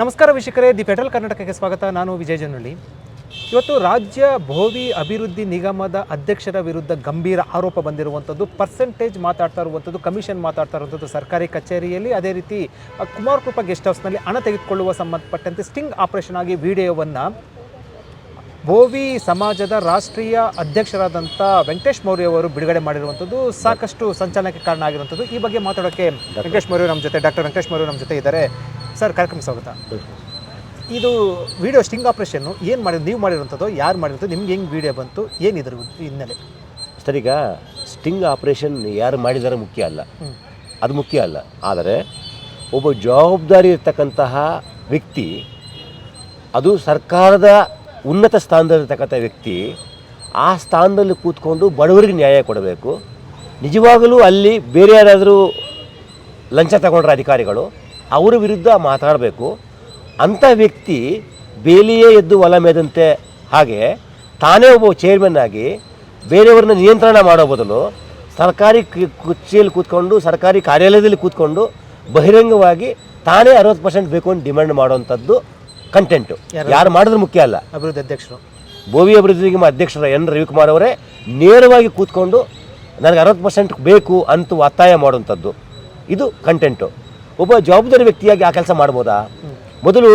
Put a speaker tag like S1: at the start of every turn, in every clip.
S1: ನಮಸ್ಕಾರ ವೀಕ್ಷಕರೇ the petrol ಕರ್ನಾಟಕಕ್ಕೆ ಸ್ವಾಗತ. ನಾನು ವಿಜಯ ಜನಳ್ಳಿ ಇವತ್ತು ರಾಜ್ಯ ಭೋವಿ ಅಭಿವೃದ್ಧಿ ನಿಗಮದ ಅಧ್ಯಕ್ಷರ ವಿರುದ್ಧ ಗಂಭೀರ ಆರೋಪ ಬಂದಿರುವಂಥದ್ದು ಪರ್ಸೆಂಟೇಜ್ ಮಾತಾಡ್ತಾ ಇರುವಂಥದ್ದು ಕಮಿಷನ್ ಮಾತಾಡ್ತಾ ಇರುವಂಥದ್ದು ಸರ್ಕಾರಿ ಕಚೇರಿಯಲ್ಲಿ. ಅದೇ ರೀತಿ ಕುಮಾರ್ ಕೃಪಾ ಗೆಸ್ಟ್ ಹೌಸ್ನಲ್ಲಿ ಹಣ ತೆಗೆದುಕೊಳ್ಳುವ ಸಂಬಂಧಪಟ್ಟಂತೆ ಸ್ಟಿಂಗ್ ಆಪರೇಷನ್ ಆಗಿ ವಿಡಿಯೋವನ್ನು ಭೋವಿ ಸಮಾಜದ ರಾಷ್ಟ್ರೀಯ ಅಧ್ಯಕ್ಷರಾದಂಥ ವೆಂಕಟೇಶ್ ಮೌರ್ಯ ಅವರು ಬಿಡುಗಡೆ ಮಾಡಿರುವಂಥದ್ದು. ಸಾಕಷ್ಟು ಸಂಚಲನಕ್ಕೆ ಕಾರಣ ಆಗಿರುವಂಥದ್ದು. ಈ ಬಗ್ಗೆ ಮಾತಾಡೋಕ್ಕೆ ವೆಂಕಟೇಶ್ ಮೌರ್ಯ ನಮ್ಮ ಜೊತೆ ಡಾಕ್ಟರ್ ವೆಂಕಟೇಶ್ ಮೌರ್ಯ ನಮ್ಮ ಜೊತೆ ಇದ್ದಾರೆ. ಸರ್ ಕಾರ್ಯಕ್ರಮ ಸ್ವಾಗತ. ಇದು ವಿಡಿಯೋ ಸ್ಟಿಂಗ್ ಆಪ್ರೇಷನ್ನು ಏನು ಮಾಡಿ ನೀವು ಮಾಡಿರುವಂಥದ್ದು ಯಾರು ಮಾಡಿರೋದು ನಿಮ್ಗೆ ಹೆಂಗೆ ವಿಡಿಯೋ ಬಂತು ಏನಿದ್ರ ಹಿನ್ನೆಲೆ?
S2: ಸರ್ ಈಗ ಸ್ಟಿಂಗ್ ಆಪರೇಷನ್ ಯಾರು ಮಾಡಿದ್ದಾರೆ ಮುಖ್ಯ ಅಲ್ಲ. ಅದು ಮುಖ್ಯ ಅಲ್ಲ. ಆದರೆ ಒಬ್ಬ ಜವಾಬ್ದಾರಿ ಇರ್ತಕ್ಕಂತಹ ವ್ಯಕ್ತಿ ಅದು ಸರ್ಕಾರದ ಉನ್ನತ ಸ್ಥಾನದಲ್ಲಿರ್ತಕ್ಕಂಥ ವ್ಯಕ್ತಿ ಆ ಸ್ಥಾನದಲ್ಲಿ ಕೂತ್ಕೊಂಡು ಬಡವರಿಗೆ ನ್ಯಾಯ ಕೊಡಬೇಕು. ನಿಜವಾಗಲೂ ಅಲ್ಲಿ ಬೇರೆ ಯಾರಾದರೂ ಲಂಚ ತಗೊಂಡ್ರೆ ಅಧಿಕಾರಿಗಳು ಅವರ ವಿರುದ್ಧ ಮಾತಾಡಬೇಕು. ಅಂಥ ವ್ಯಕ್ತಿ ಬೇಲಿಯೇ ಎದ್ದು ಹೊಲ ಮೇದಂತೆ ಹಾಗೆ ತಾನೇ ಒಬ್ಬ ಚೇರ್ಮನ್ ಆಗಿ ಬೇರೆಯವ್ರನ್ನ ನಿಯಂತ್ರಣ ಮಾಡೋ ಬದಲು ಸರ್ಕಾರಿ ಕುರ್ಚಿಯಲ್ಲಿ ಕೂತ್ಕೊಂಡು ಸರ್ಕಾರಿ ಕಾರ್ಯಾಲಯದಲ್ಲಿ ಕೂತ್ಕೊಂಡು ಬಹಿರಂಗವಾಗಿ ತಾನೇ ಅರವತ್ತು ಪರ್ಸೆಂಟ್ ಬೇಕು ಅಂತ ಡಿಮ್ಯಾಂಡ್ ಮಾಡುವಂಥದ್ದು ಕಂಟೆಂಟು ಯಾರು? ಮಾಡಿದ್ರೆ ಮುಖ್ಯ ಅಲ್ಲ.
S1: ಅಭಿವೃದ್ಧಿ ಅಧ್ಯಕ್ಷರು.
S2: ಭೋವಿ ಅಭಿವೃದ್ಧಿ ನಿಗಮ ಅಧ್ಯಕ್ಷರ ಎನ್ ರವಿಕುಮಾರ್ ಅವರೇ ನೇರವಾಗಿ ಕೂತ್ಕೊಂಡು ನನಗೆ ಅರವತ್ತು ಪರ್ಸೆಂಟ್ ಬೇಕು ಅಂತ ಒತ್ತಾಯ ಮಾಡುವಂಥದ್ದು. ಇದು ಕಂಟೆಂಟು ಒಬ್ಬ ಜವಾಬ್ದಾರಿ ವ್ಯಕ್ತಿಯಾಗಿ ಆ ಕೆಲಸ ಮಾಡ್ಬೋದಾ? ಮೊದಲು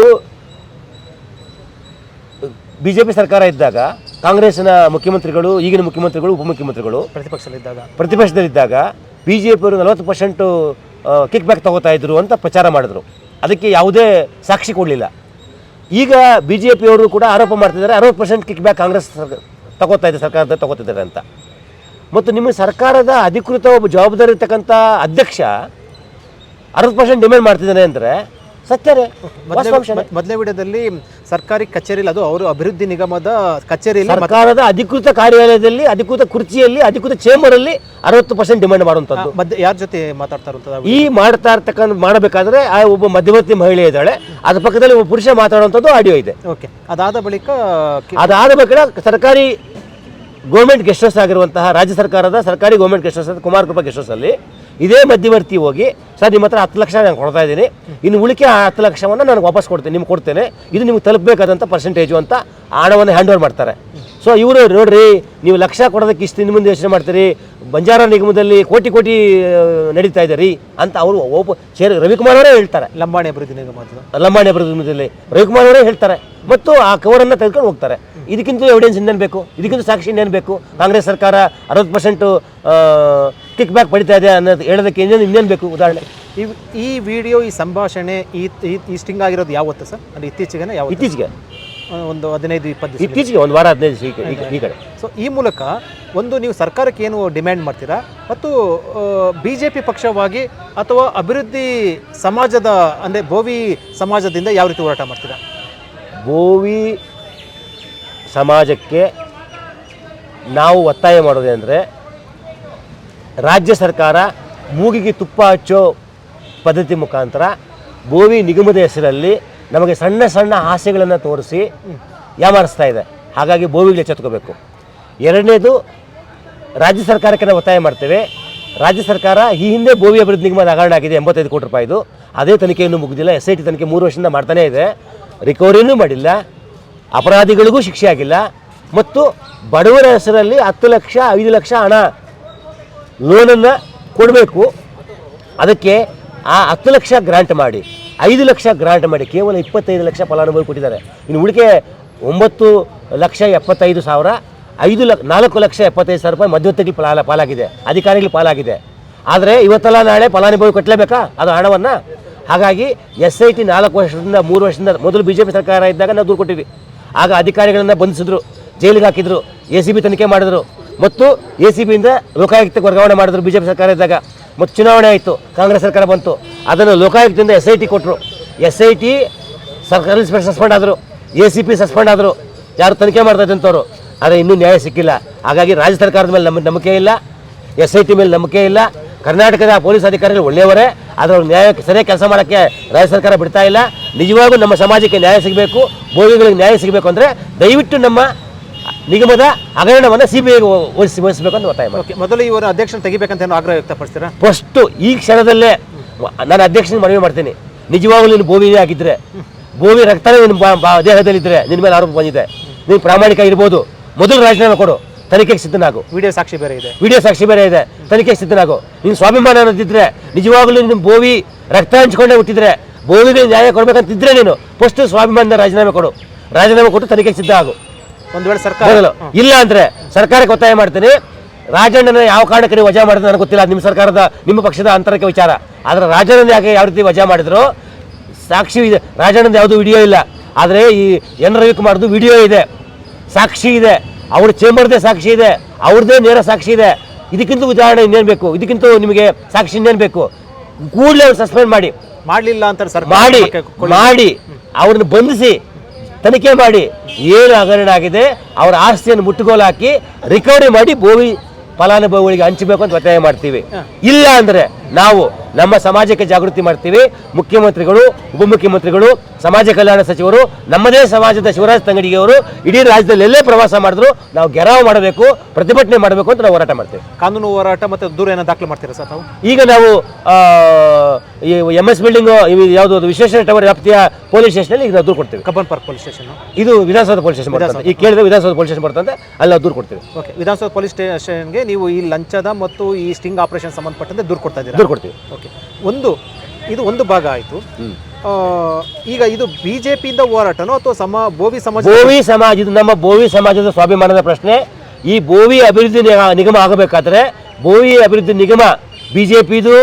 S2: ಬಿ ಜೆ ಪಿ ಸರ್ಕಾರ ಇದ್ದಾಗ ಕಾಂಗ್ರೆಸ್ನ ಮುಖ್ಯಮಂತ್ರಿಗಳು ಈಗಿನ ಮುಖ್ಯಮಂತ್ರಿಗಳು ಉಪಮುಖ್ಯಮಂತ್ರಿಗಳು
S1: ಪ್ರತಿಪಕ್ಷದಲ್ಲಿದ್ದಾಗ.
S2: ಪ್ರತಿಪಕ್ಷದಲ್ಲಿದ್ದಾಗ ಬಿ ಜೆ ಪಿಯವರು ನಲವತ್ತು ಪರ್ಸೆಂಟು ಕಿಕ್ ಬ್ಯಾಕ್ ತಗೋತಾ ಇದ್ರು ಅಂತ ಪ್ರಚಾರ ಮಾಡಿದ್ರು. ಅದಕ್ಕೆ ಯಾವುದೇ ಸಾಕ್ಷಿ ಕೊಡಲಿಲ್ಲ. ಈಗ ಬಿ ಜೆ ಪಿಯವರು ಕೂಡ ಆರೋಪ ಮಾಡ್ತಿದ್ದಾರೆ ಅರವತ್ತು ಪರ್ಸೆಂಟ್ ಕಿಕ್ ಬ್ಯಾಕ್ ಕಾಂಗ್ರೆಸ್ ತಗೋತಾ ಇದೆ ಸರ್ಕಾರದ ತಗೋತಿದ್ದಾರೆ ಅಂತ. ಮತ್ತು ನಿಮ್ಮ ಸರ್ಕಾರದ ಅಧಿಕೃತ ಒಬ್ಬ ಜವಾಬ್ದಾರಿ ಇರ್ತಕ್ಕಂಥ ಅಧ್ಯಕ್ಷ ಅರವತ್ತು ಪರ್ಸೆಂಟ್ ಡಿಮ್ಯಾಂಡ್ ಮಾಡ್ತಿದ್ದಾನೆ ಅಂದರೆ ಸತ್ಯರೇ
S1: ಮೊದಲೇ ವಿಡಿಯೋದಲ್ಲಿ ಸರ್ಕಾರಿ ಕಚೇರಿಯಲ್ಲಿ ಅದು ಅವರು ಅಭಿವೃದ್ಧಿ ನಿಗಮದ ಕಚೇರಿಯಲ್ಲಿ
S2: ಸರ್ಕಾರದ ಅಧಿಕೃತ ಕಾರ್ಯಾಲಯದಲ್ಲಿ ಅಧಿಕೃತ ಕುರ್ಚಿಯಲ್ಲಿ ಅಧಿಕೃತ ಚೇಂಬರಲ್ಲಿ ಅರವತ್ತು ಪರ್ಸೆಂಟ್ ಡಿಮ್ಯಾಂಡ್ ಮಾಡುವಂಥದ್ದು.
S1: ಮಧ್ಯ ಯಾರ ಜೊತೆ ಮಾತಾಡ್ತಾ ಇರುವಂಥದ್ದು
S2: ಈ ಮಾಡ್ತಾ ಇರ್ತಕ್ಕಂಥ ಮಾಡಬೇಕಾದ್ರೆ ಆ ಒಬ್ಬ ಮಧ್ಯವರ್ತಿ ಮಹಿಳೆ ಇದ್ದಾಳೆ. ಅದ್ರ ಪಕ್ಕದಲ್ಲಿ ಒಬ್ಬ ಪುರುಷ ಮಾತಾಡುವಂಥದ್ದು ಆಡಿಯೋ ಇದೆ.
S1: ಓಕೆ ಅದಾದ ಬಳಿಕ
S2: ಅದಾದ ಬಳಿಕ ಸರ್ಕಾರಿ ಗೌರ್ಮೆಂಟ್ ಗೆಸ್ಟ್ ಹೌಸ್ ಆಗಿರುವಂತಹ ರಾಜ್ಯ ಸರ್ಕಾರದ ಸರ್ಕಾರಿ government guest house Kumar Krupa guest ಹೌಸಲ್ಲಿ ಇದೇ ಮಧ್ಯವರ್ತಿ ಹೋಗಿ ಸರ್ ನಿಮ್ಮ ಹತ್ರ ಹತ್ತು ಲಕ್ಷ ನಾನು ಕೊಡ್ತಾ ಇದ್ದೀನಿ. ಇನ್ನು ಉಳಿಕೆ ಆ ಹತ್ತು ಲಕ್ಷವನ್ನು ನಾನು ವಾಪಸ್ ಕೊಡ್ತೀನಿ ನಿಮ್ಗೆ ಕೊಡ್ತೇನೆ. ಇದು ನಿಮ್ಗೆ ತಲುಪಬೇಕಾದಂಥ ಪರ್ಸೆಂಟೇಜು ಅಂತ ಹಣವನ್ನು ಹ್ಯಾಂಡ್ ಓವರ್ ಮಾಡ್ತಾರೆ. ಸೊ ಇವರು ನೋಡ್ರಿ ನೀವು ಲಕ್ಷ ಕೊಡೋದಕ್ಕೆ ಇಷ್ಟು ಇನ್ನು ಮುಂದೆ ಯೋಚನೆ ಮಾಡ್ತೀರಿ ಬಂಜಾರ ನಿಗಮದಲ್ಲಿ ಕೋಟಿ ಕೋಟಿ ನಡೀತಾ ಇದ್ದಾರೆ ರೀ ಅಂತ ಅವರು ಒಬ್ಬ ಚೇರ್ ರವಿಕುಮಾರ್ ಅವರೇ ಹೇಳ್ತಾರೆ.
S1: ಲಂಬಾಣಿ ಅಭಿವೃದ್ಧಿ ನಿಗಮ
S2: ಲಂಬಾಣಿ ಅಭಿವೃದ್ಧಿ ರವಿಕುಮಾರ್ ಅವರೇ ಹೇಳ್ತಾರೆ. ಮತ್ತು ಆ ಕವರನ್ನು ತೆಗೆದುಕೊಂಡು ಹೋಗ್ತಾರೆ. ಇದಕ್ಕಿಂತ ಎವಿಡೆನ್ಸ್ ಇನ್ನೇನು ಬೇಕು? ಇದಕ್ಕಿಂತ ಸಾಕ್ಷಿ ಇನ್ನೇನು ಬೇಕು? ಕಾಂಗ್ರೆಸ್ ಸರ್ಕಾರ ಅರವತ್ತು ಪರ್ಸೆಂಟು ಕಿಕ್ ಬ್ಯಾಕ್ ಪಡಿತಾ ಇದೆ ಅನ್ನೋದು ಹೇಳೋದಕ್ಕೆ ಇನ್ನೇನು ಇನ್ನೇನು ಬೇಕು ಉದಾಹರಣೆ?
S1: ಈ ಈ ವಿಡಿಯೋ ಈ ಸಂಭಾಷಣೆ ಈ ಈ- ಸ್ಟಿಂಗ್ ಆಗಿರೋದು ಯಾವತ್ತು ಸರ್? ಅಂದರೆ ಇತ್ತೀಚೆಗೆ ಯಾವ
S2: ಇತ್ತೀಚೆಗೆ.
S1: ಒಂದು ಹದಿನೈದು ಇಪ್ಪತ್ತು
S2: ಇತ್ತೀಚೆಗೆ ಒಂದು ವಾರ ಹದಿನೈದು ಈಗ ಈ ಕಡೆ-
S1: ಸೊ ಈ ಮೂಲಕ ಒಂದು ನೀವು ಸರ್ಕಾರಕ್ಕೆ ಏನು ಡಿಮ್ಯಾಂಡ್ ಮಾಡ್ತೀರಾ? ಮತ್ತು ಬಿ ಜೆ ಪಿ ಪಕ್ಷವಾಗಿ ಅಥವಾ ಅಭಿವೃದ್ಧಿ ಸಮಾಜದ ಅಂದರೆ ಭೋವಿ ಸಮಾಜದಿಂದ ಯಾವ ರೀತಿ ಹೋರಾಟ ಮಾಡ್ತೀರಾ?
S2: ಬೋವಿ ಸಮಾಜಕ್ಕೆ ನಾವು ಒತ್ತಾಯ ಮಾಡೋದೇನೆಂದರೆ ರಾಜ್ಯ ಸರ್ಕಾರ ಮೂಗಿಗೆ ತುಪ್ಪ ಹಚ್ಚೋ ಪದ್ಧತಿ ಮುಖಾಂತರ ಭೂಮಿ ನಿಗಮದ ಹೆಸರಲ್ಲಿ ನಮಗೆ ಸಣ್ಣ ಸಣ್ಣ ಆಸೆಗಳನ್ನು ತೋರಿಸಿ ಯಾಮಾರಿಸ್ತಾ ಇದೆ. ಹಾಗಾಗಿ ಭೂಮಿಗಳು ಎಚ್ಚೆತ್ಕೋಬೇಕು ಎರಡನೇದು, ರಾಜ್ಯ ಸರ್ಕಾರಕ್ಕೆ ನಾವು ಒತ್ತಾಯ ಮಾಡ್ತೇವೆ. ರಾಜ್ಯ ಸರ್ಕಾರ ಈ ಹಿಂದೆ ಭೂಮಿ ಅಭಿವೃದ್ಧಿ ನಿಗಮದ ಹಗರಣ ಆಗಿದೆ, ಎಂಬತ್ತೈದು ಕೋಟಿ ರೂಪಾಯಿದು ಅದೇ ತನಿಖೆಯನ್ನು ಮುಗಿದಿಲ್ಲ ಎಸ್ ಐ ಟಿ ತನಿಖೆ ಮೂರು ವರ್ಷದಿಂದ ಮಾಡ್ತಾನೇ ಇದೆ. ರಿಕವರಿನೂ ಮಾಡಿಲ್ಲ. ಅಪರಾಧಿಗಳಿಗೂ ಶಿಕ್ಷೆ ಆಗಿಲ್ಲ. ಮತ್ತು ಬಡವರ ಹೆಸರಲ್ಲಿ ಹತ್ತು ಲಕ್ಷ, ಐದು ಲಕ್ಷ ಹಣ ಲೋನನ್ನು ಕೊಡಬೇಕು. ಅದಕ್ಕೆ ಆ ಹತ್ತು ಲಕ್ಷ ಗ್ರಾಂಟ್ ಮಾಡಿ. ಐದು ಲಕ್ಷ ಗ್ರಾಂಟ್ ಮಾಡಿ. ಕೇವಲ ಇಪ್ಪತ್ತೈದು ಲಕ್ಷ ಫಲಾನುಭವಿ ಕೊಟ್ಟಿದ್ದಾರೆ. ಇನ್ನು ಉಳಿಕೆ ಒಂಬತ್ತು ಲಕ್ಷ ಎಪ್ಪತ್ತೈದು ಸಾವಿರ, ಐದು ಲಕ್ಷ ನಾಲ್ಕು ಲಕ್ಷ ಎಪ್ಪತ್ತೈದು ಸಾವಿರ ರೂಪಾಯಿ ಮಧ್ಯವರ್ತಿಗಳು ಪಾಲ, ಪಾಲಾಗಿದೆ. ಅಧಿಕಾರಿಗಳು ಪಾಲಾಗಿದೆ. ಆದರೆ ಇವತ್ತೆಲ್ಲ ನಾಳೆ ಫಲಾನುಭವಿ ಕಟ್ಟಲೇಬೇಕಾ? ಅದು ಹಣವನ್ನು? ಹಾಗಾಗಿ ಎಸ್ ಐ ಟಿ ನಾಲ್ಕು ವರ್ಷದಿಂದ, ಮೂರು ವರ್ಷದಿಂದ ಮೊದಲು ಬಿ ಜೆ ಪಿ ಸರ್ಕಾರ ಇದ್ದಾಗ ನಾವು ದೂರು ಕೊಟ್ಟಿದ್ವಿ. ಆಗ ಅಧಿಕಾರಿಗಳನ್ನು ಬಂಧಿಸಿದ್ರು, ಜೈಲಿಗೆ ಹಾಕಿದ್ರು, ಎ ಸಿ ಬಿ ತನಿಖೆ ಮಾಡಿದ್ರು. ಮತ್ತು ಎ ಸಿ ಬಿಯಿಂದ ಲೋಕಾಯುಕ್ತಕ್ಕೆ ವರ್ಗಾವಣೆ ಮಾಡಿದ್ರು ಬಿಜೆಪಿ ಸರ್ಕಾರ ಇದ್ದಾಗ. ಮತ್ತು ಚುನಾವಣೆ ಆಯಿತು, ಕಾಂಗ್ರೆಸ್ ಸರ್ಕಾರ ಬಂತು. ಅದನ್ನು ಲೋಕಾಯುಕ್ತದಿಂದ ಎಸ್ ಐ ಟಿ ಕೊಟ್ಟರು ಎಸ್ ಐ ಟಿ ಸರ್ಕಾರ ಇನ್ಸ್ಪೆಕ್ಟರ್ ಸಸ್ಪೆಂಡ್ ಆದರು ಎ ಸಿ ಪಿ ಸಸ್ಪೆಂಡ್ ಆದರು. ಯಾರು ತನಿಖೆ ಮಾಡ್ತಾ ಆದರೆ ಇನ್ನೂ ನ್ಯಾಯ ಸಿಕ್ಕಿಲ್ಲ. ಹಾಗಾಗಿ ರಾಜ್ಯ ಸರ್ಕಾರದ ಮೇಲೆ ನಮ್ಮ ನಂಬಿಕೆ ಇಲ್ಲ ಎಸ್ ಐ ಟಿ ಮೇಲೆ ನಂಬಿಕೆ ಇಲ್ಲ. ಕರ್ನಾಟಕದ ಪೊಲೀಸ್ ಅಧಿಕಾರಿಗಳು ಒಳ್ಳೆಯವರೇ, ಆದರೆ ಅವ್ರು ನ್ಯಾಯಕ್ಕೆ ಸರಿಯಾಗಿ ಕೆಲಸ ಮಾಡೋಕ್ಕೆ ರಾಜ್ಯ ಸರ್ಕಾರ ಬಿಡ್ತಾ ಇಲ್ಲ. ನಿಜವಾಗೂ ನಮ್ಮ ಸಮಾಜಕ್ಕೆ ನ್ಯಾಯ ಸಿಗಬೇಕು, ಭೋಗಿಗಳಿಗೆ ನ್ಯಾಯ ಸಿಗಬೇಕು ಅಂದರೆ ದಯವಿಟ್ಟು ನಮ್ಮ ನಿಗಮದ ಹಗರಣವನ್ನು ಸಿ ಬಿ ಐಗೆ ವಹಿಸಿ ವಹಿಸಬೇಕು ಅಂತ ಒತ್ತಾಯ ಮಾಡಿ
S1: ಓಕೆ ಮೊದಲು ಇವರು ಅಧ್ಯಕ್ಷನ ತೆಗಿಬೇಕಂತ ಏನು ಆಗ್ರಹ ವ್ಯಕ್ತಪಡಿಸ್ತೀರಾ?
S2: ಫಸ್ಟು ಈ ಕ್ಷಣದಲ್ಲೇ ನಾನು ಅಧ್ಯಕ್ಷನ ಮನವಿ ಮಾಡ್ತೀನಿ. ನಿಜವಾಗ್ಲೂ ನೀನು ಬೋವಿ ಆಗಿದ್ದರೆ ಭೂಮಿ ರಕ್ತನೇ ನಿನ್ನ ದೇಹದಲ್ಲಿದ್ದರೆ ನಿನ್ನ ಮೇಲೆ ಆರೋಪ ಬಂದಿದೆ. ನೀನು ಪ್ರಾಮಾಣಿಕ ಇರ್ಬೋದು ಮೊದಲು ರಾಜೀನಾಮೆ ಕೊಡು. ತನಿಖೆಗೆ ಸಿದ್ಧನಾಗು.
S1: ವಿಡಿಯೋ ಸಾಕ್ಷಿ ಬೇರೆ ಇದೆ.
S2: ವಿಡಿಯೋ ಸಾಕ್ಷಿ ಬೇರೆ ಇದೆ. ತನಿಖೆಗೆ ಸಿದ್ಧನಾಗು. ನೀನು ಸ್ವಾಭಿಮಾನ ಅನ್ನೋದಿದ್ರೆ ನಿಜವಾಗ್ಲೂ ನಿಮ್ಮ ಬೋವಿ ರಕ್ತ ಹಂಚ್ಕೊಂಡೇ ಹುಟ್ಟಿದ್ರೆ ಬೋವಿಗೆ ನ್ಯಾಯ ಕೊಡ್ಬೇಕಂತಿದ್ರೆ ನೀನು ಫಸ್ಟ್ ಸ್ವಾಭಿಮಾನದ ರಾಜೀನಾಮೆ ಕೊಡು. ರಾಜೀನಾಮೆ ಕೊಟ್ಟು ತನಿಖೆಗೆ ಸಿದ್ಧ ಆಗು
S1: ಒಂದು ವೇಳೆ ಸರ್ಕಾರ
S2: ಇಲ್ಲ ಅಂದ್ರೆ ಸರ್ಕಾರಕ್ಕೆ ಒತ್ತಾಯ ಮಾಡ್ತೀನಿ. ರಾಜಣ್ಣನ ಯಾವ ಕಾರಣಕ್ಕೆ ನೀವು ವಜಾ ಮಾಡಿದ್ರೆ ನನಗೆ ಗೊತ್ತಿಲ್ಲ. ನಿಮ್ಮ ಸರ್ಕಾರದ ನಿಮ್ಮ ಪಕ್ಷದ ಅಂತರಕ್ಕೆ ವಿಚಾರ. ಆದ್ರೆ ರಾಜಣ್ಣನ ಯಾಕೆ ಯಾವ ರೀತಿ ವಜಾ ಮಾಡಿದ್ರು? ಸಾಕ್ಷಿ ಇದೆ. ರಾಜಣ್ಣನ ಯಾವುದು ವಿಡಿಯೋ ಇಲ್ಲ. ಆದರೆ ಈ ಎನ್ ರವಿಕುಮಾರ್ದು ವಿಡಿಯೋ ಇದೆ. ಸಾಕ್ಷಿ ಇದೆ. ಅವ್ರ ಚೇಂಬರ್ದೇ ಸಾಕ್ಷಿ ಇದೆ. ಅವ್ರದ್ದೇ ನೇರ ಸಾಕ್ಷಿ ಇದೆ. ಇದಕ್ಕಿಂತ ಉದಾಹರಣೆ ಇನ್ನೇನು ಬೇಕು? ಇದಕ್ಕಿಂತ ನಿಮಗೆ ಸಾಕ್ಷಿ ಇನ್ನೇನು ಬೇಕು? ಕೂಡಲೇ ಅವ್ರು ಸಸ್ಪೆಂಡ್ ಮಾಡಿ.
S1: ಮಾಡಲಿಲ್ಲ ಅಂತ ಸರ್ಕಾರ
S2: ಮಾಡಿ ಮಾಡಿ. ಅವ್ರನ್ನ ಬಂಧಿಸಿ. ತನಿಖೆ ಮಾಡಿ ಏನು ಹಗರಣ ಆಗಿದೆ ಅವರ ಆಸ್ತಿಯನ್ನು ಮುಟ್ಟುಗೋಲು ಹಾಕಿ ರಿಕವರಿ ಮಾಡಿ ಭೂಮಿ ಫಲಾನುಭವಿಗಳಿಗೆ ಹಂಚಬೇಕು ಅಂತ ಒತ್ತಾಯ ಮಾಡ್ತೀವಿ. ಇಲ್ಲ ಅಂದ್ರೆ ನಾವು ನಮ್ಮ ಸಮಾಜಕ್ಕೆ ಜಾಗೃತಿ ಮಾಡ್ತೀವಿ. ಮುಖ್ಯಮಂತ್ರಿಗಳು ಉಪಮುಖ್ಯಮಂತ್ರಿಗಳು ಸಮಾಜ ಕಲ್ಯಾಣ ಸಚಿವರು ನಮ್ಮದೇ ಸಮಾಜದ ಶಿವರಾಜ್ ತಂಗಡಿಗೆಯವರು ಇಡೀ ರಾಜ್ಯದಲ್ಲಿ ಎಲ್ಲೇ ಪ್ರವಾಸ ಮಾಡಿದ್ರು ನಾವು ಗೆರಾವ್ ಮಾಡಬೇಕು ಪ್ರತಿಭಟನೆ ಮಾಡಬೇಕು ಅಂತ ನಾವು ಹೋರಾಟ ಮಾಡ್ತೀವಿ.
S1: ಕಾನೂನು ಹೋರಾಟ ಮತ್ತೆ ದೂರ ಏನೋ ದಾಖಲೆ ಮಾಡ್ತೀರಾ ಸರ್ ತಾವು?
S2: ಈಗ ನಾವು ಈ ಎಂ ಎಸ್ ಬಿಲ್ಡಿಂಗ್ ಯಾವುದೋ ವಿಶೇಷ ಟವರ್ ವ್ಯಾಪ್ತಿಯ ಪೊಲೀಸ್ ಸ್ಟೇಷನಲ್ಲಿ ಈಗ ನಾವು ದೂರು ಕೊಡ್ತೀವಿ.
S1: ಕಬ್ಬನ್ ಪಾರ್ಕ್ ಪೊಲೀಸ್ ಸ್ಟೇಷನ್
S2: ಇದು ವಿಧಾನಸೌಧ ಪೊಲೀಸ್ ಸ್ಟೇಷನ್ ಬರ್ತದೆ. ಈಗ ಕೇಳಿದ್ರೆ ವಿಧಾನಸೌಧ ಪೊಲೀಸ್ ಸ್ಟೇಷನ್ ಬರ್ತಂತೆ ಅಲ್ಲಿ ನಾವು ದೂರು ಕೊಡ್ತೀವಿ.
S1: ಓಕೆ ವಿಧಾನಸೌಧ ಪೊಲೀಸ್ ಸ್ಟೇಷನ್ಗೆ ನೀವು ಈ ಲಂಚದ ಮತ್ತು ಈ ಸ್ಟಿಂಗ್ ಆಪರೇಷನ್ ಸಂಬಂಧಪಟ್ಟಂತೆ ದೂರು ಕೊಡ್ತಾ ಇದ್ದೀರಾ?
S2: ದೂರು ಕೊಡ್ತೀವಿ.
S1: ಓಕೆ ಒಂದು ಇದು ಒಂದು ಭಾಗ ಆಯಿತು. ಈಗ ಇದು ಬಿಜೆಪಿಯಿಂದ ಹೋರಾಟನೋ ಅಥವಾ ಸಮ ಬೋವಿ ಸಮಾಜ
S2: ಬೋವಿ ಸಮಾಜ ಇದು ನಮ್ಮ ಬೋವಿ ಸಮಾಜದ ಸ್ವಾಭಿಮಾನದ ಪ್ರಶ್ನೆ. ಈ ಬೋವಿ ಅಭಿವೃದ್ಧಿ ನಿಗಮ ಆಗಬೇಕಾದ್ರೆ ಬೋವಿ ಅಭಿವೃದ್ಧಿ ನಿಗಮ ಬಿ ಜೆ ಪಿದು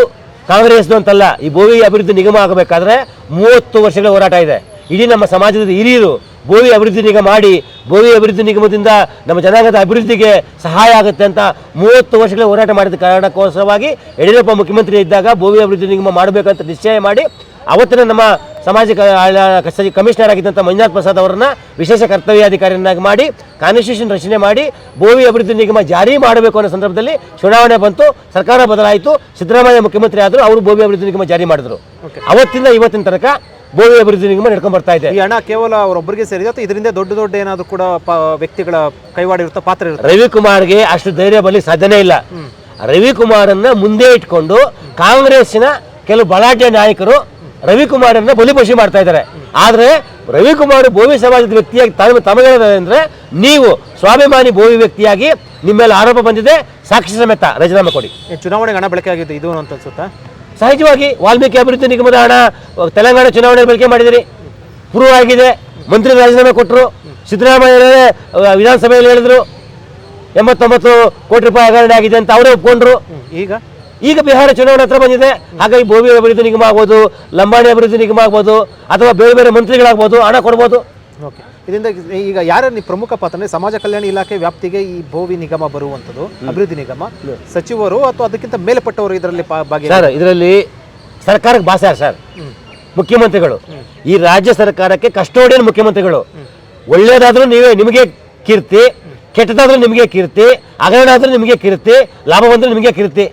S2: ಕಾಂಗ್ರೆಸ್ದು ಅಂತಲ್ಲ ಈ ಬೋವಿ ಅಭಿವೃದ್ಧಿ ನಿಗಮ ಆಗಬೇಕಾದ್ರೆ ಮೂವತ್ತು ವರ್ಷಗಳ ಹೋರಾಟ ಇದೆ. ಇಡೀ ನಮ್ಮ ಸಮಾಜದ ಹಿರಿಯರು ಬೋವಿ ಅಭಿವೃದ್ಧಿ ನಿಗಮ ಮಾಡಿ ಭೂಮಿ ಅಭಿವೃದ್ಧಿ ನಿಗಮದಿಂದ ನಮ್ಮ ಜನಾಂಗದ ಅಭಿವೃದ್ಧಿಗೆ ಸಹಾಯ ಆಗುತ್ತೆ ಅಂತ ಮೂವತ್ತು ವರ್ಷಗಳ ಹೋರಾಟ ಮಾಡಿದ ಕಾರಣಕ್ಕೋಸ್ಕರವಾಗಿ ಯಡಿಯೂರಪ್ಪ ಮುಖ್ಯಮಂತ್ರಿ ಇದ್ದಾಗ ಭೂಮಿ ಅಭಿವೃದ್ಧಿ ನಿಗಮ ಮಾಡಬೇಕಂತ ನಿಶ್ಚಯ ಮಾಡಿ ಅವತ್ತಿನ ನಮ್ಮ ಸಮಾಜ ಕಮಿಷನರ್ ಆಗಿದ್ದಂಥ ಮಂಜುನಾಥ್ ಪ್ರಸಾದ್ ಅವರನ್ನ ವಿಶೇಷ ಕರ್ತವ್ಯಾಧಿಕಾರಿಯನ್ನಾಗಿ ಮಾಡಿ ಕಾನ್ಸ್ಟಿಟ್ಯೂಷನ್ ರಚನೆ ಮಾಡಿ ಭೂಮಿ ಅಭಿವೃದ್ಧಿ ನಿಗಮ ಜಾರಿ ಮಾಡಬೇಕು ಅನ್ನೋ ಸಂದರ್ಭದಲ್ಲಿ ಚುನಾವಣೆ ಬಂತು ಸರ್ಕಾರ ಬದಲಾಯಿತು ಸಿದ್ದರಾಮಯ್ಯ ಮುಖ್ಯಮಂತ್ರಿ ಆದರೂ ಅವರು ಭೂಮಿ ಅಭಿವೃದ್ಧಿ ನಿಗಮ ಜಾರಿ ಮಾಡಿದ್ರು. ಅವತ್ತಿಂದ ಇವತ್ತಿನ ತನಕ ಬೋವಿ ಅಭಿವೃದ್ಧಿ ನಿಗಮ ನಡ್ಕೊಂಡು ಬರ್ತಾ ಇದೆ.
S1: ಈ ಹಣ ಕೇವಲ ಅವರೊಬ್ಬರಿಗೆ ಸೇರಿದೆ ಅಥವಾ ಇದರಿಂದ ದೊಡ್ಡ ದೊಡ್ಡ ಏನಾದರೂ ಕೂಡ ಪ- ವ್ಯಕ್ತಿಗಳ ಕೈವಾಡ ಇರುತ್ತೆ ಪಾತ್ರ ಇರುತ್ತೆ?
S2: ರವಿಕುಮಾರ್ಗೆ ಅಷ್ಟು ಧೈರ್ಯ ಬಲಿ ಸಾಧ್ಯನೇ ಇಲ್ಲ. ರವಿಕುಮಾರನ್ನ ಮುಂದೆ ಇಟ್ಕೊಂಡು ಕಾಂಗ್ರೆಸ್ಸಿನ ಕೆಲವು ಬಲಾಢ್ಯ ನಾಯಕರು ರವಿಕುಮಾರನ್ನ ಬಲಿಪಶು ಮಾಡ್ತಾ ಇದ್ದಾರೆ. ಆದ್ರೆ ರವಿಕುಮಾರ್ ಭೂಮಿ ಸಮಾಜದ ವ್ಯಕ್ತಿಯಾಗಿ ತಮ್ಮ ತಮಗೆ ಅಂದ್ರೆ ನೀವು ಸ್ವಾಭಿಮಾನಿ ಭೂಮಿ ವ್ಯಕ್ತಿಯಾಗಿ ನಿಮ್ಮ ಮೇಲೆ ಆರೋಪ ಬಂದಿದೆ. ಸಾಕ್ಷಿ ಸಮೇತ ರಾಜೀನಾಮೆ ಕೊಡಿ.
S1: ಈ ಚುನಾವಣೆಗೆ ಹಣ ಬಳಕೆ ಆಗಿದ್ದು ಇದು ಅಂತ ಅನ್ಸುತ್ತಾ?
S2: ಸಹಜವಾಗಿ ವಾಲ್ಮೀಕಿ ಅಭಿವೃದ್ಧಿ ನಿಗಮದ ಹಣ ತೆಲಂಗಾಣ ಚುನಾವಣೆ ಬಳಕೆ ಮಾಡಿದಿರಿ. ಪ್ರೂವ್ ಆಗಿದೆ. ಮಂತ್ರಿ ರಾಜೀನಾಮೆ ಕೊಟ್ಟರು ಸಿದ್ದರಾಮಯ್ಯ ವಿಧಾನಸಭೆಯಲ್ಲಿ ಹೇಳಿದ್ರು. ಎಂಬತ್ತೊಂಬತ್ತು ಕೋಟಿ ರೂಪಾಯಿ ಹಗರಣೆ ಆಗಿದೆ ಅಂತ ಅವರೇ ಒಪ್ಕೊಂಡ್ರು.
S1: ಈಗ?
S2: ಈಗ ಬಿಹಾರ ಚುನಾವಣೆ ಹತ್ರ ಬಂದಿದೆ. ಹಾಗಾಗಿ ಭೂಮಿ ಅಭಿವೃದ್ಧಿ ನಿಗಮ ಆಗ್ಬೋದು ಲಂಬಾಣಿ ಅಭಿವೃದ್ಧಿ ನಿಗಮ ಆಗ್ಬೋದು ಅಥವಾ ಬೇರೆ ಬೇರೆ ಮಂತ್ರಿಗಳಾಗ್ಬೋದು ಹಣ ಕೊಡ್ಬೋದು.
S1: ಓಕೆ. ಇದರಿಂದ ಈಗ ಯಾರ ಪ್ರಮುಖ ಪಾತ್ರ ಅಂದ್ರೆ ಸಮಾಜ ಕಲ್ಯಾಣ ಇಲಾಖೆ ವ್ಯಾಪ್ತಿಗೆ ಈ ಭೋವಿ ನಿಗಮ ಬರುವಂಥದ್ದು ಅಭಿವೃದ್ಧಿ ನಿಗಮ ಸಚಿವರು ಅಥವಾ ಅದಕ್ಕಿಂತ ಮೇಲ್ಪಟ್ಟವರು ಇದರಲ್ಲಿ
S2: ಸರ್ ಇದರಲ್ಲಿ ಸರ್ಕಾರಕ್ಕೆ ಭಾಷೆ ಯಾರು ಸರ್? ಮುಖ್ಯಮಂತ್ರಿಗಳು. ಈ ರಾಜ್ಯ ಸರ್ಕಾರಕ್ಕೆ ಕಸ್ಟೋಡಿಯನ್ ಮುಖ್ಯಮಂತ್ರಿಗಳು. ಒಳ್ಳೇದಾದ್ರೂ ನೀವೇ ನಿಮಗೆ ಕೀರ್ತಿ ಕೆಟ್ಟದಾದ್ರೂ ನಿಮಗೆ ಕೀರ್ತಿ ಹಗರಣ ಆದ್ರೂ ನಿಮಗೆ ಕೀರ್ತಿ ಲಾಭ ಬಂದ್ರೂ ನಿಮಗೆ ಕೀರ್ತಿ.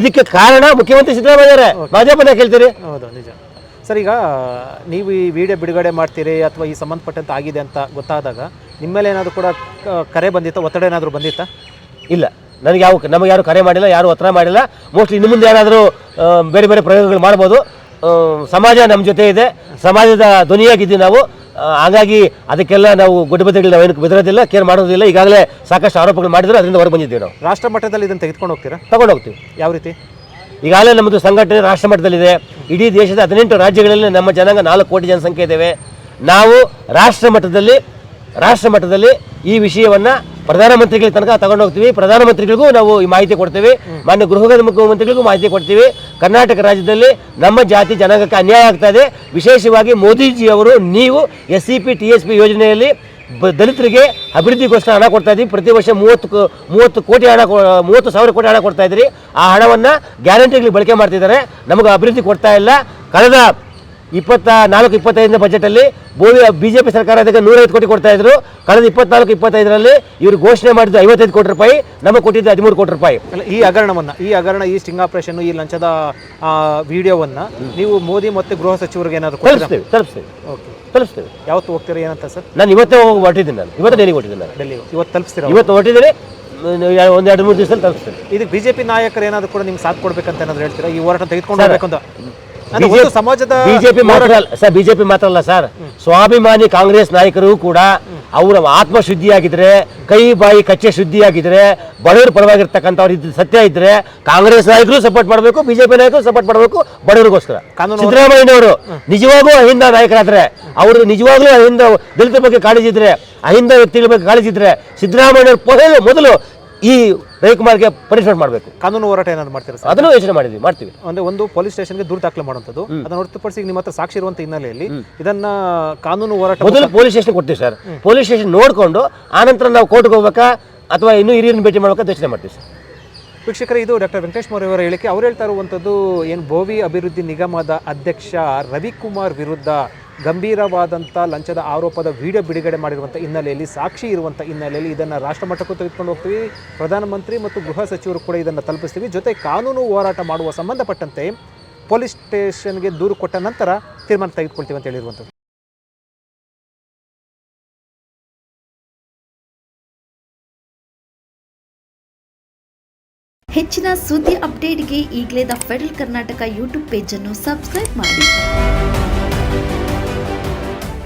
S2: ಇದಕ್ಕೆ ಕಾರಣ ಮುಖ್ಯಮಂತ್ರಿ ಸಿದ್ದರಾಮಯ್ಯ ಭಾಜಪ ಕೇಳ್ತೀರಿ?
S1: ಹೌದು ನಿಜ. ಸರ್ ಈಗ ನೀವು ಈ ವಿಡಿಯೋ ಬಿಡುಗಡೆ ಮಾಡ್ತೀರಿ ಅಥವಾ ಈ ಸಂಬಂಧಪಟ್ಟಂತೆ ಆಗಿದೆ ಅಂತ ಗೊತ್ತಾದಾಗ ನಿಮ್ಮ ಮೇಲೆ ಏನಾದರೂ ಕೂಡ ಕರೆ ಬಂದಿತ್ತಾ? ಒತ್ತಡ ಏನಾದರೂ ಬಂದಿತ್ತಾ?
S2: ಇಲ್ಲ. ನನಗೆ ಯಾವ ನಮಗೆ ಯಾರು ಕರೆ ಮಾಡಿಲ್ಲ ಯಾರು ಒತ್ತಡ ಮಾಡಿಲ್ಲ. ಮೋಸ್ಟ್ಲಿ ಇನ್ನು ಮುಂದೆ ಯಾರಾದರೂ ಬೇರೆ ಬೇರೆ ಪ್ರಯೋಗಗಳು ಮಾಡ್ಬೋದು. ಸಮಾಜ ನಮ್ಮ ಜೊತೆ ಇದೆ. ಸಮಾಜದ ಧ್ವನಿಯಾಗಿದ್ದೀವಿ ನಾವು. ಹಾಗಾಗಿ ಅದಕ್ಕೆಲ್ಲ ನಾವು ಗುಡ್ಡಬದ್ದಗಳು ನಾವು ಏನಕ್ಕೆ ಬೆದರೋದಿಲ್ಲ ಕೇರ್ ಮಾಡೋದಿಲ್ಲ. ಈಗಾಗಲೇ ಸಾಕಷ್ಟು ಆರೋಪಗಳು ಮಾಡಿದ್ರು ಅದರಿಂದ ಹೊರಗೆ ಬಂದಿದ್ದೀವಿ ನಾವು.
S1: ರಾಷ್ಟ್ರ ಮಟ್ಟದಲ್ಲಿ ಇದನ್ನು ತೆಗೆದುಕೊಂಡು ಹೋಗ್ತೀರಾ?
S2: ತಗೊಂಡು ಹೋಗ್ತೀವಿ
S1: ಯಾವ ರೀತಿ?
S2: ಈಗಾಗಲೇ ನಮ್ಮದು ಸಂಘಟನೆ ರಾಷ್ಟ್ರ ಮಟ್ಟದಲ್ಲಿದೆ ಇಡೀ ದೇಶದ ಹದಿನೆಂಟು ರಾಜ್ಯಗಳಲ್ಲಿ ನಮ್ಮ ಜನಾಂಗ ನಾಲ್ಕು ಕೋಟಿ ಜನಸಂಖ್ಯೆ ಇದ್ದೇವೆ ನಾವು ರಾಷ್ಟ್ರ ಮಟ್ಟದಲ್ಲಿ ರಾಷ್ಟ್ರ ಮಟ್ಟದಲ್ಲಿ ಈ ವಿಷಯವನ್ನು ಪ್ರಧಾನಮಂತ್ರಿಗಳ ತನಕ ತಗೊಂಡು ಹೋಗ್ತೀವಿ ಪ್ರಧಾನಮಂತ್ರಿಗಳಿಗೂ ನಾವು ಈ ಮಾಹಿತಿ ಕೊಡ್ತೀವಿ. ಮಾನ್ಯ ಗೃಹ ಮುಖ್ಯಮಂತ್ರಿಗಳಿಗೂ ಮಾಹಿತಿ ಕೊಡ್ತೀವಿ. ಕರ್ನಾಟಕ ರಾಜ್ಯದಲ್ಲಿ ನಮ್ಮ ಜಾತಿ ಜನಾಂಗಕ್ಕೆ ಅನ್ಯಾಯ ಆಗ್ತಾ ಇದೆ. ವಿಶೇಷವಾಗಿ ಮೋದಿಜಿಯವರು ನೀವು S C P, T S P ಯೋಜನೆಯಲ್ಲಿ ಬ- ದಲಿತರಿಗೆ ಅಭಿವೃದ್ಧಿಗೋಸ್ಕರ ಹಣ ಕೊಡ್ತಾ ಇದ್ದೀವಿ. ಪ್ರತಿ ವರ್ಷ ಮೂವತ್ತು ಮೂವತ್ತು ಕೋಟಿ ಹಣ ಮೂವತ್ತು ಸಾವಿರ ಕೋಟಿ ಹಣ ಕೊಡ್ತಾ ಇದ್ದೀರಿ. ಆ ಹಣವನ್ನು ಗ್ಯಾರಂಟಿಗಳಿಗೆ ಬಳಕೆ ಮಾಡ್ತಿದ್ದಾರೆ. ನಮಗೆ ಅಭಿವೃದ್ಧಿ ಕೊಡ್ತಾ ಇಲ್ಲ. ಕಳೆದ ಇಪ್ಪತ್ತ ನಾಲ್ಕು ಇಪ್ಪತ್ತೈದನೇ ಬಜೆಟಲ್ಲಿ ಭೂಮಿ ಬಿ ಜೆ ಪಿ ಸರ್ಕಾರ ಅದಕ್ಕೆ ನೂರೈದು ಕೋಟಿ ಕೊಡ್ತಾ ಇದ್ರು. ಕಳೆದ ಇಪ್ಪತ್ನಾಲ್ಕು ಇಪ್ಪತ್ತೈದರಲ್ಲಿ ಇವರು ಘೋಷಣೆ ಮಾಡಿದ್ದು ಐವತ್ತೈದು ಕೋಟಿ ರೂಪಾಯಿ. ನಮಗೆ ಕೊಟ್ಟಿದ್ದು ಹದಿಮೂರು ಕೋಟಿ ರೂಪಾಯಿ.
S1: ಈ ಹಗರಣವನ್ನು ಈ ಹಗರಣ ಈ ಸ್ಟಿಂಗ್ ಆಪರೇಷನ್ ಈ ಲಂಚದ ವಿಡಿಯೋವನ್ನು ನೀವು ಮೋದಿ ಮತ್ತು ಗೃಹ ಸಚಿವರಿಗೆ ಏನಾದರೂ
S2: ತಲುಪಿಸ್ತೇವೆ ತಲುಪಿಸ್ತೇವೆ.
S1: ಓಕೆ.
S2: ತಲುಪಿಸ್ತೇವೆ.
S1: ಯಾವತ್ತು ಹೋಗ್ತೀರಾ ಏನಂತ ಸರ್?
S2: ನಾನು ಇವತ್ತೇ ಹೋಗಿ ಹೊರಟಿದ್ದೀನಿ ನಾನು. ಇವತ್ತೇ ಡೆಲ್ಲಿಗೆ ಹೊರಟಿದ್ದೀನಿ ನಾನು.
S1: ಡೆಲ್ಲಿ ಇವತ್ತು ತಲುಪಿಸ್ತೀರಾ
S2: ಇವತ್ತು ಹೊರಟಿದ್ದೀನಿ ಒಂದೆರಡು ಎರಡು ಮೂರು ದಿವಸದಲ್ಲಿ ತಲುಪಿಸ್ತೇನೆ.
S1: ಇದಕ್ಕೆ ಬಿಜೆಪಿ ನಾಯಕರು ಏನಾದರೂ ಕೂಡ ನಿಮ್ಗೆ ಸಾಥ್ ಕೊಡ್ಬೇಕಂತ ಏನಾದ್ರು ಹೇಳ್ತೀರಾ? ಈ ಹೋರಾಟ ತೆಗೆದುಕೊಂಡು ಹೋಗ್ಬೇಕು ಅಂತ. ಸಮಾಜದ
S2: ಬಿಜೆಪಿ ಮಾತ್ರ ಅಲ್ಲ ಸರ್ ಬಿಜೆಪಿ ಮಾತ್ರ ಅಲ್ಲ ಸರ್. ಸ್ವಾಭಿಮಾನಿ ಕಾಂಗ್ರೆಸ್ ನಾಯಕರು ಕೂಡ ಅವರ ಆತ್ಮ ಶುದ್ಧಿಯಾಗಿದ್ರೆ ಕೈ ಬಾಯಿ ಕಚ್ಚೆ ಶುದ್ಧಿಯಾಗಿದ್ರೆ ಬಡವರು ಪರವಾಗಿರ್ತಕ್ಕಂಥವ್ರು ಇದ್ದು ಸತ್ಯ ಇದ್ದರೆ ಕಾಂಗ್ರೆಸ್ ನಾಯಕರು ಸಪೋರ್ಟ್ ಮಾಡಬೇಕು ಬಿಜೆಪಿ ನಾಯಕರು ಸಪೋರ್ಟ್ ಮಾಡಬೇಕು ಬಡವರಿಗೋಸ್ಕರ. ಸಿದ್ದರಾಮಯ್ಯನವರು ನಿಜವಾಗೂ ಅಹಿಂದ ನಾಯಕರಾದ್ರೆ ಅವರು ನಿಜವಾಗ್ಲೂ ಅಹಿಂದ ದಲಿತರ ಬಗ್ಗೆ ಕಾಳಜಿ ಇದ್ರೆ ಅಹಿಂದ ವ್ಯಕ್ತಿಗಳ ಬಗ್ಗೆ ಕಾಳಜಿ ಇದ್ರೆ ಸಿದ್ದರಾಮಯ್ಯ ಮೊದಲು ಮೊದಲು ಈ ರವಿಕುಮಾರ್ಗೆ ಪನಿಷ್ಮೆಂಟ್ ಮಾಡಬೇಕು.
S1: ಕಾನೂನು ಹೋರಾಟ ಏನಾದ್ರು ಮಾಡ್ತೀರಾ ಸರ್?
S2: ಅದನ್ನು ಯೋಚನೆ ಮಾಡಿದ್ವಿ ಮಾಡ್ತೀವಿ.
S1: ಅಂದ್ರೆ ಒಂದು ಪೊಲೀಸ್ ಸ್ಟೇಷನ್ಗೆ ದೂರು ದಾಖಲೆ ಮಾಡುವಂಥದ್ದು. ಅದನ್ನು ಹೊರತುಪಡಿಸಿ ನಿಮ್ಮ ಹತ್ರ ಸಾಕ್ಷಿ ಇರುವಂತ ಹಿನ್ನೆಲೆಯಲ್ಲಿ ಇದನ್ನ ಕಾನೂನು ಹೋರಾಟ
S2: ಮೊದಲು ಪೊಲೀಸ್ ಸ್ಟೇಷನ್ ಕೊಡ್ತೀವಿ ಸರ್. ಪೊಲೀಸ್ ಸ್ಟೇಷನ್ ನೋಡಿಕೊಂಡು ಆನಂತರ ನಾವು ಕೋರ್ಟ್ಗೆ ಹೋಗ್ಬೇಕಾ ಅಥವಾ ಇನ್ನೂ ಹಿರಿಯರನ್ನು ಭೇಟಿ ಮಾಡ್ಬೇಕಾ ಯೋಚನೆ ಮಾಡ್ತೀವಿ ಸರ್.
S1: ವೀಕ್ಷಕರ ಇದು ಡಾಕ್ಟರ್ ವೆಂಕಟೇಶ್ ಮೌರ್ಯ ಅವರ ಹೇಳಿಕೆ. ಅವ್ರು ಹೇಳ್ತಾ ಇರುವಂಥದ್ದು ಏನು ಭೋವಿ ಅಭಿವೃದ್ಧಿ ನಿಗಮದ ಅಧ್ಯಕ್ಷ ರವಿಕುಮಾರ್ ವಿರುದ್ಧ ಗಂಭೀರವಾದಂಥ ಲಂಚದ ಆರೋಪದ ವಿಡಿಯೋ ಬಿಡುಗಡೆ ಮಾಡಿರುವಂಥ ಹಿನ್ನೆಲೆಯಲ್ಲಿ ಸಾಕ್ಷಿ ಇರುವಂಥ ಹಿನ್ನೆಲೆಯಲ್ಲಿ ಇದನ್ನು ರಾಷ್ಟ್ರಮಟ್ಟಕ್ಕೂ ತೆಗೆದುಕೊಂಡು ಹೋಗ್ತೀವಿ. ಪ್ರಧಾನಮಂತ್ರಿ ಮತ್ತು ಗೃಹ ಸಚಿವರು ಕೂಡ ಇದನ್ನು ತಲುಪಿಸ್ತೀವಿ. ಜೊತೆ ಕಾನೂನು ಹೋರಾಟ ಮಾಡುವ ಸಂಬಂಧಪಟ್ಟಂತೆ ಪೊಲೀಸ್ ಸ್ಟೇಷನ್ಗೆ ದೂರು ಕೊಟ್ಟ ನಂತರ ತೀರ್ಮಾನ ತೆಗೆದುಕೊಳ್ತೀವಿ ಅಂತ ಹೇಳಿರುವಂಥದ್ದು.
S3: ಹೆಚ್ಚಿನ ಸುದ್ದಿ ಅಪ್ಡೇಟ್ಗೆ ಈಗಲೇ ದ ಫೆಡರಲ್ ಕರ್ನಾಟಕ ಯೂಟ್ಯೂಬ್ ಪೇಜನ್ನು ಸಬ್ಸ್ಕ್ರೈಬ್ ಮಾಡಿ.